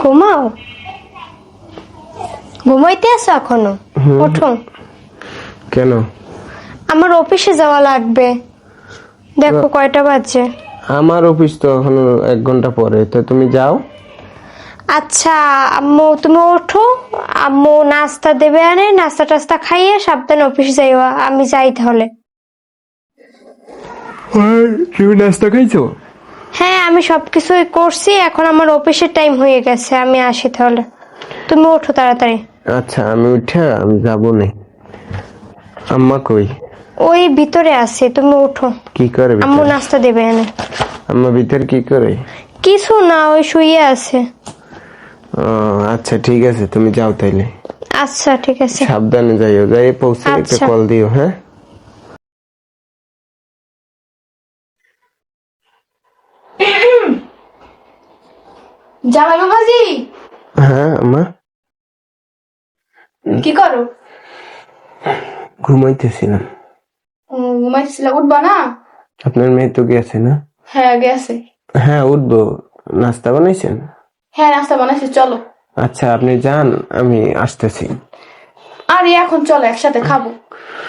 ঘুমাও। ঘুমাইতে আছো এখনও? ওঠো। কেন? আমার অফিসে যাওয়া লাগবে। দেখো কয়টা বাজছে আমার অফিস তো এখনও এক ঘণ্টা পরে তো তুমি যাও। আচ্ছা আম্মু তুমি ওঠো। আম্মু নাস্তা দেবে আনে নাস্তা টাস্তা খাইয়ে সাবধানে অফিসে যাইবা আমি যাই তাহলে। তুমি নাস্তা খাইছো? হ্যাঁ আমি সবকিছুই করছি এখন আমার অফিসের টাইম হয়ে গেছে আমি আসি তাহলে। তুমি ওঠো তাড়াতাড়ি। আচ্ছা আমি উঠে আমি যাব না। আম্মা কই? ওই ভিতরে আছে তুমি ওঠো। কি করে আম্মু নাস্তা দেবে এনে। আম্মা ভিতর কি করে? কিছু না ওই শুয়ে আছে। আচ্ছা ঠিক আছে তুমি যাও তাইলে। আচ্ছা ঠিক আছে। সাবধানে যাইও যাই পৌঁছে একটা আচ্ছা। কল দিও হ্যাঁ? জামাই বাবাজি হ্যাঁ আম্মা। কি করো? ঘুমাইতেছিলাম। ঘুমাইছিল উঠবা না? আপনার মেয়ে তো গেছে না? হ্যাঁ গেছে। হ্যাঁ উঠবো। নাস্তা বানাইছেন? হ্যাঁ নাস্তা বানাইছি চলো। আচ্ছা আপনি যান আমি আসতেছি। আর এখন চলো একসাথে খাব।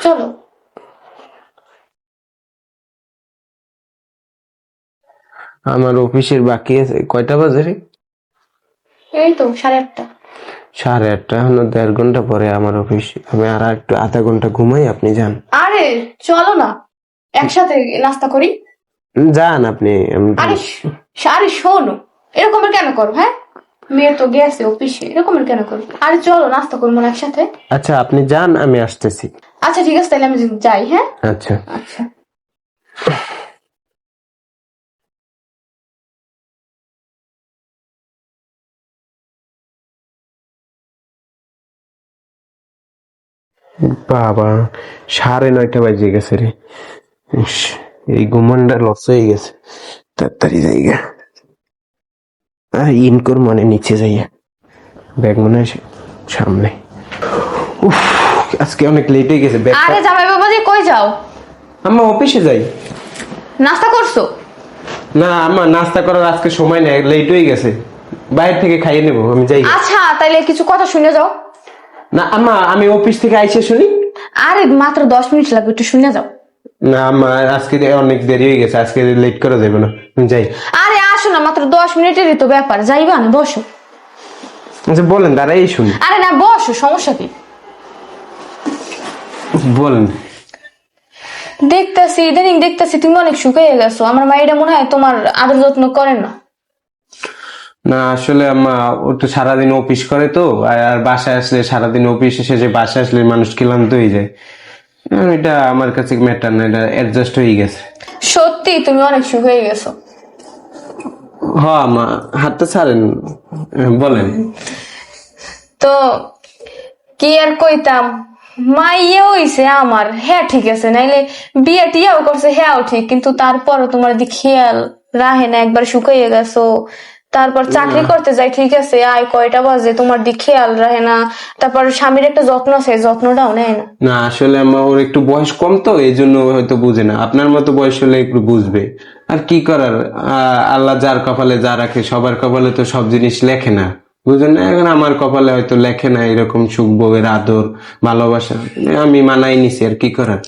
চলো। আমার অফিসের বাকি আছে। কয়টা বাজে রে? এই তো সাড়ে আটটা। সাড়ে আটটা এখনও দেড় ঘণ্টা পরে আমার অফিস। আমি আর একটু আধা ঘণ্টা ঘুমাই আপনি যান। আরে চলো না। একসাথে নাস্তা করি? যান আপনি আরে আরে শোনো এরকমের কেন করো হ্যাঁ? মেয়ে তো গেছে অফিসে এরকমের কেন করো? আরে চলো নাস্তা করব না একসাথে। আচ্ছা আপনি যান আমি আসতেছি। আচ্ছা ঠিক আছে তাহলে আমি যাই হ্যাঁ? আচ্ছা। আচ্ছা। বাবা সাড়ে নয়টা বাজে গেছে রে। এই ঘুমানটা লস হয়ে গেছে। তাড়াতাড়ি যাইগা। আর ইনকোর মনে নিচে যাইয়া। ব্যাগ মনে হয় সামনে। উফ আজকে অনেক লেট হয়ে গেছে। ব্যাগ আরে জামাই বাবাজি কই যাও? আমরা অফিসে যাই। নাস্তা করছ? না আমার নাস্তা করার আজকে সময় নেই লেট হয়ে গেছে। বাইরে থেকে খাইয়ে নেব আমি যাই আচ্ছা তাইলে কিছু কথা শুনে যাও। না আমা আমি অফিস থেকে আইসে শুনি। আরে মাত্র দশ মিনিট লাগবে একটু শুনে যাও। না আমার আজকে অনেক দেরি হয়ে গেছে আজকে লেট করা যাবে না। যাই। আরে আসো না মাত্র দশ মিনিটেরই তো ব্যাপার যাইবা না বসো। আচ্ছা বলেন দাঁড়াই শুনি। আরে না বসো সমস্যা কি? বলেন। দেখতেছি ইদানিং দেখতেছি তুমি অনেক শুকিয়ে গেছো। আমার মায়েরা মনে হয় তোমার আদর যত্ন করেন না। না আসলে আম্মা ও তো সারাদিন অফিস করে তো আর বাসায় আসলে সারাদিন অফিস এসে যে বাসায় আসলে মানুষ ক্লান্ত হয়ে যায়। এটা আমার কাছে ম্যাটার না এটা অ্যাডজাস্ট হয়ে গেছে। সত্যি তুমি অনেক শুকিয়ে গেছো। হ আম্মা হাতটা ছাড়েন বলেন। তো কি আর কইতাম? মাইয়ে হইছে আমার হ্যাঁ ঠিক আছে নাইলে বিয়ে টিয়াও করছে হ্যাঁ ঠিক কিন্তু তারপরও তোমার দি খেয়াল রাহে না একবার শুকাইয়ে গেছো। তারপর চাকরি করতে যাই ঠিক আছে আয় কয়টা বাজে তোমার দি খেয়াল রাখে না। তারপর স্বামীর একটা যত্ন আছে যত্নটাও নেয় না। না আসলে আমার ওর একটু বয়স কম তো এই জন্য হয়তো বুঝে না। আপনার মতো বয়স হলে একটু বুঝবে। আর কি করার? আল্লাহ যার কপালে যা রাখে সবার কপালে তো সব জিনিস লেখে না। বুঝলেন না? এখন আমার কপালে হয়তো লেখে না এরকম সুখ বউয়ের আদর ভালোবাসা। আমি মানাই নিছি আর কি করার?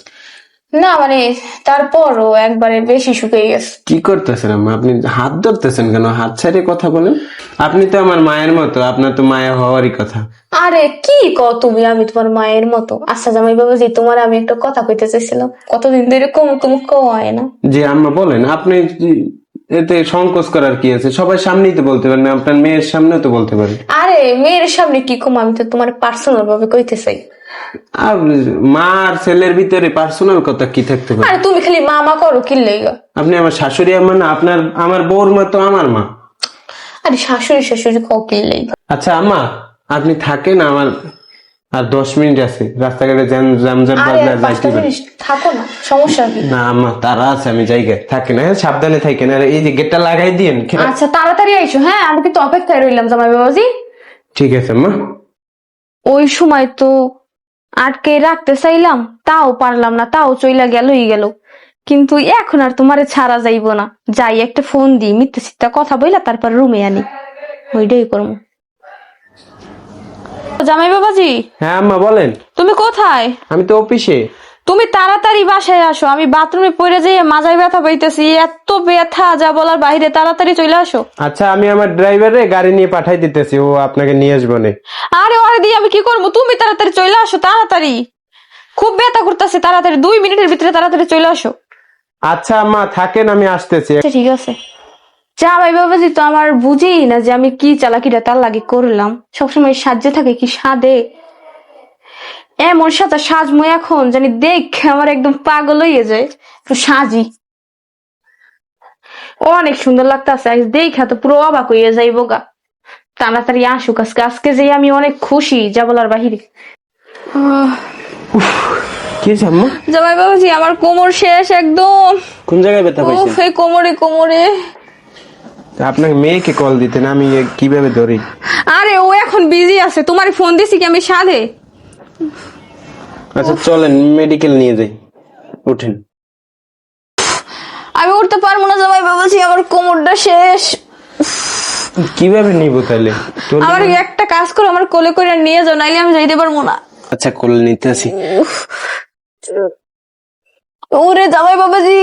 না মানে তারপরও একবারে বেশি শুকিয়ে গেছে। কি করতেছেন আম্মা? আপনি হাত ধরতেছেন কেন? হাত ছাড়িয়ে কথা বলেন। আপনি তো আমার মায়ের মতো আপনার তো মায়া হওয়ারই কথা। আরে কি ক তুমি? আমি তোমার মায়ের মতো। আচ্ছা জামাই বাবাজি তোমার আমি একটা কথা কইতে চাইছিলাম। কতদিন ধরে কম কম কয় না। যে আম্মা বলেন আপনি এতে সংকোচ করার কি আছে? সবার সামনেই তো বলতে পারেন আপনার মেয়ের সামনেও তো বলতে পারেন আরে মেয়ের সামনে কি কম? আমি তো তোমার পার্সোনাল ভাবে কইতে চাই। আর মা আর ছেলের ভিতরে পার্সোনাল কথা কি থাকতে পারে? আরে তুমি খালি মামা করো কি লেগা আপনি আমার শাশুড়ি আম্মা না আপনার আমার বউর মতো আমার মা। আরে শাশুড়ি শাশুড়ি কও কি লেগা আচ্ছা আম্মা আপনি থাকেন আমার আর দশ মিনিট আছে। রাস্তাঘাটে জ্যাম জামজাট আরে বাজলে যাইতে পারি থাকো না সমস্যা কি? না আম্মা তারা আছে আমি জায়গায় থাকেন হ্যাঁ সাবধানে থাকেন আর এই যে গেটটা লাগাই দিয়েন আচ্ছা তাড়াতাড়ি আইসো হ্যাঁ আমি কিন্তু অপেক্ষায় রইলাম জামাই বাবাজি। ঠিক আছে আম্মা ওই সময় তো আটকে রাখতে চাইলাম তাও পারলাম না তাও চইলা গেলই গেল। কিন্তু এখন আর তোমারে ছাড়া যাইব না। যাই একটা ফোন দিই মিথ্যা সিদ্ধা কথা বইলা তারপর রুমে আনি। ওইটাই করব। জামাই বাবাজি? হ্যাঁ আম্মা বলেন। তুমি কোথায়? আমি তো অফিসে। তুমি তাড়াতাড়ি বাসায় আসো আমি বাথরুমে পড়ে যেয়ে মাজায় ব্যথা পাইতেছি এত ব্যথা যা বলার বাইরে তাড়াতাড়ি চলে আসো। আচ্ছা আমি আমার ড্রাইভারে গাড়ি নিয়ে পাঠাই দিতেছি ও আপনাকে নিয়ে আসব নে। আরে ওরে দিয়ে আমি কি করব? তুমি তাড়াতাড়ি চলে আসো তাড়াতাড়ি। খুব ব্যথা করতেছে তাড়াতাড়ি দুই মিনিটের ভিতরে তাড়াতাড়ি চলে আসো। আচ্ছা আম্মা থাকেন আমি আসতেছি। আচ্ছা ঠিক আছে। জামাই বাবাজি তো আমার বুঝেই না যে আমি কি চালাকিটা তার লাগে করলাম। সবসময় সাজে থাকে কি সাদে এমন সাথে সাজমো এখন জানি দেখ আমার একদম পাগল হয়ে যায়। একটু সাজি। অনেক সুন্দর লাগতেছে দেখা তো পুরো অবাক হয়ে যাইব গা তাড়াতাড়ি আসুক আজকে আজকে যে আমি অনেক খুশি যা বলার বাহিরে। কি আম্মা? জামাই বাবাজি আমার কোমর শেষ একদম। কোন জায়গায় ব্যথা পাইছেন কোমরে কোমরে। আপনাকে মেয়েকে কল দিতেন আমি কীভাবে ধরি? আরে ও এখন বিজি আছে। তোমার ফোন দিছি কি আমি সাধে? আচ্ছা চলেন মেডিকেল নিয়ে যাই। উঠেন। আমি উঠতে পারব না জামাই বাবাজি আমার কোমরটা শেষ। কীভাবে নিব তাহলে। আমার একটা কাজ করো আমার কোলে করে নিয়ে যাও নাইলে আমি যাইতে পারব না। আচ্ছা কোলে নিতে আসি। ওরে জামাই বাবাজি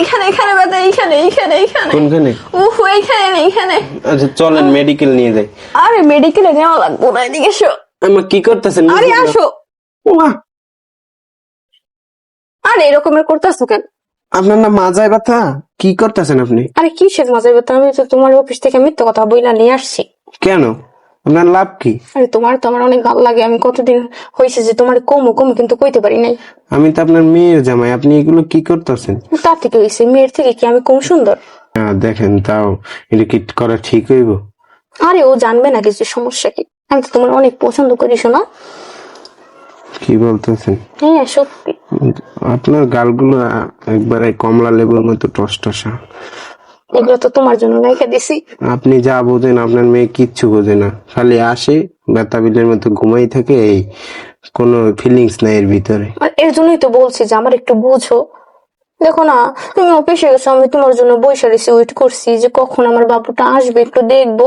এখানে এখানে ব্যথা এইখানে এইখানে এইখানে কোনখানে? উফ এইখানে না, এইখানে আচ্ছা চলেন মেডিকেল নিয়ে যাই। আরে মেডিকেলে নেওয়া লাগবো না এদিকে এসো। আম্মা কি করতেছেন? আরে আসো। ওমা, আরে এরকমের করতেছো কেন? আপনার না মাজায় ব্যথা? কি করতেছেন আপনি? আরে কি সে মজা ব্যথা? আমি তো তোমার অফিস থেকে মিথ্যা কথা বইলা নিয়ে আসছি। কেন? আপনার লাভ কি? আরে তোমার তো আমার অনেক ভালো লাগে। আমি কতদিন হয়েছে যে তোমার কমো কমো কিন্তু কইতে পারি নাই। আমি তো আপনার মেয়ের জামাই। আপনি এগুলো কি করতেছেন? তার থেকে হয়েছে মেয়ের থেকে কি আমি কম সুন্দর? দেখেন তাও। এটা কি করা ঠিক হইব? আরে ও জানবে না কিছু সমস্যা কি। আমি তো তোমার অনেক পছন্দ করি শোনা। কি বলতেছেন? হ্যাঁ সত্যি। আপনার গালগুলো একবারে কমলা লেবুর মতো টসটসা। এগুলো তো তোমার জন্য রেখে দিছি। আপনি যা বোঝেন আপনার মেয়ে কিচ্ছু বোঝে না। খালি আসে ব্যথা বিলের মতো ঘুমাই থাকে এই কোনো ফিলিংস নাই এর ভিতরে। এর জন্যই তো বলছি যে আমার একটু বুঝো। দেখো না তুমি অফিসে গেছো আমি তোমার জন্য বৈশা রেছি ওয়েট করছি যে কখন আমার বাবুটা আসবে একটু দেখব।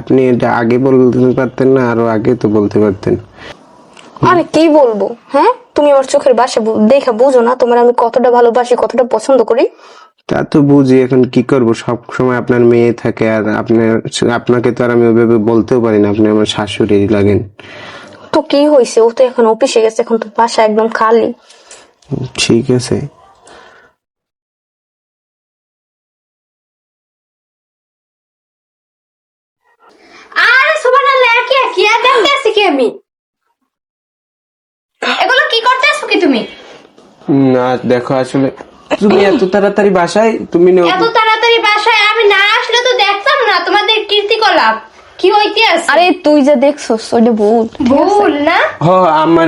আপনি এটা আগে বলতে পারতেন না আরও আগে তো বলতে পারতেন। আরে কি বলব হ্যাঁ? তুমি আমার চোখের বাসা দেখা বুঝো না তোমার আমি কতটা ভালোবাসি কতটা পছন্দ করি। তা তো বুঝি এখন কি করব? সব সময় আপনার মেয়ে থাকে আর আপনার আপনাকে তো আর আমি ওইভাবে বলতেও পারি না আপনি আমার শাশুড়ি লাগেন। তো কি হয়েছে ও তো এখন অফিসে গেছে এখন তো বাসা একদম খালি। ঠিক আছে। আরে সুবহানাল্লাহ কি কি কি আমি? এগুলো কি করতে কি তুমি? না দেখো আসলে তুমি এত তাড়াতাড়ি বাসায় তুমি এত তাড়াতাড়ি বাসায় আমি না আসলে তো দেখতাম না তোমাদের কীর্তিকলাপ। কি হইতে আছে আরে তুই যে দেখছস ওইটা ভুল। ভুল না? হ আমার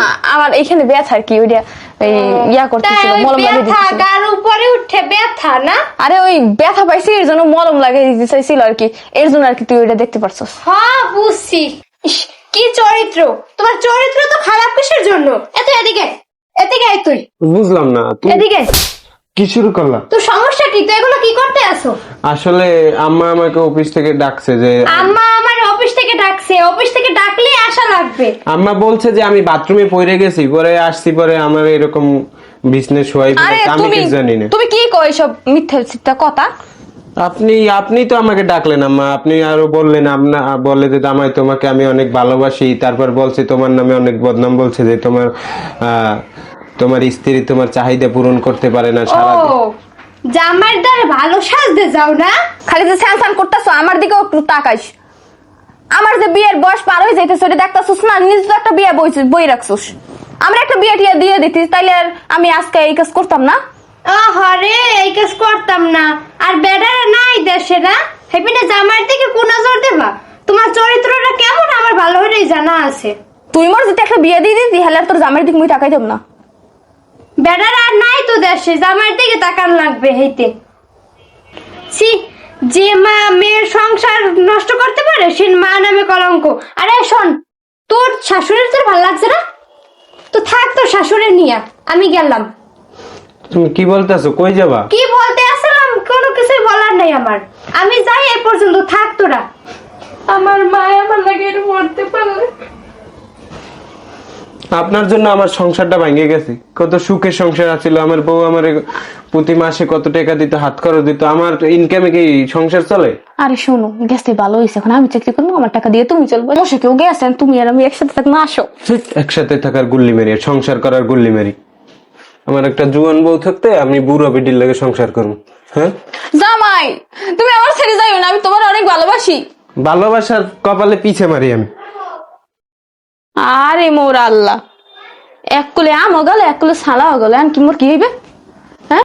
আ- আমার এখানে ব্যথা আর কি ওইটা ইয়া করতেছিল মলম লাগিয়ে দিতেছিল গার উপরে উঠে ব্যথা না? আরে ওই ব্যথা পাইছি এর জন্য মলম লাগিয়ে দিতে চাইছিল আর কি। এর জন্য আর কি তুই ওইটা দেখতে পারছস। হ্যাঁ বুঝছি। কি চরিত্র। তোমার চরিত্র তো খারাপ কিসের জন্য? এত এদিকে। এদিকে আয় তুই। বুঝলাম না তুমি এদিকে কি শুরু করলা? তোর সমস্যা কি? তুই এগুলো কি করতে আসো? আসলে আম্মা আমাকে অফিস থেকে ডাকছে যে আম্মা আমার অফিস থেকে ডাকছে। অফিস থেকে ডাকলে আসা লাগবে। আম্মা বলছে যে আমি বাথরুমে পড়ে গেছি পরে আসছি পরে আমার এরকম বিজনেস হয়ে আমি কি জানি না। তুমি কি কই সব মিথ্যা কথা? আপনি আপনি তো আমাকে ডাকলেন আম্মা। আপনি আরও বললেন আপনা বলে যে দামাই তোমাকে আমি অনেক ভালোবাসি। তারপর বলছে তোমার নামে অনেক বদনাম বলছে যে তোমার আহ, তোমার স্ত্রী তোমার চাহিদা পূরণ করতে পারে না সারা ও জামার দ্বারা ভালো সাজতে যাও না? খালি যে স্যান স্যান করতেছো আমার দিকেও একটু তাকাইস। আমার যে বিয়ের বয়স পার হয়ে যাইতেছে ওটা দেখতেছিস না নিজে তো একটা বিয়ে বই বই রাখছিস। আমরা একটা বিয়ে টিয়া দিয়ে দিতিস তাইলে আর আমি আজকে এই কাজ করতাম না? হরে এই কাজ করতাম না। আর বেডারে নাই দেশে না? হেপিনে জামার দিকে কোন নজর দেবা? তোমার চরিত্রটা কেমন আমার ভালো হলেই জানা আছে। তুই মোর যদি একটা বিয়ে দিয়ে দিতি তাহলে আর তোর জামাইয়ের দিকে মুই তাকাইতাম না। বেডার আর নাই তো দেশে জামার দিকে তাকান লাগবে হেইতে। ছি যে মা মেয়ের সংসার নষ্ট করতে পারে সে মা নামে কলঙ্ক। আরে শোন তোর শাশুড়ির তোর ভালো লাগছে না? তো থাক তোর শাশুড়ি নিয়ে আমি গেলাম। তুমি কি বলতেছো? কই যাবা? কি বলতে আসলাম? কোনো কিছুই বলার নাই আমার। আমি যাই এ পর্যন্ত থাক তোরা। আমার মা আমার লাগে এটা মরতে পারলে। আপনার জন্য আমার সংসারটা ভেঙে গেছে। কত সুখের সংসার আছিল আমার বউ আমার প্রতি মাসে কত টাকা দিত হাত খরচ দিত আমার ইনকামে কি সংসার চলে? আরে শোনো গেছে ভালো হয়েছে এখন আমি চাকরি করব আমার টাকা দিয়ে তুমি চলবো। বসে কেউ গেছেন তুমি আর আমি একসাথে থাকব আসো। ঠিক একসাথে থাকার গুল্লি মেরি সংসার করার গুল্লি মেরি। আমার একটা জুয়ান বউ থাকতে আমি বুড়ো বিডির লাগে সংসার করব হ্যাঁ? জামাই তুমি আমার ছেড়ে যাইও না আমি তোমার অনেক ভালোবাসি। ভালোবাসার কপালে পিছে মারি আমি। আরে মোর আল্লাহ। এক কুলে আম গেল এক কুলে সালা গেল কি মোর কি হইবে?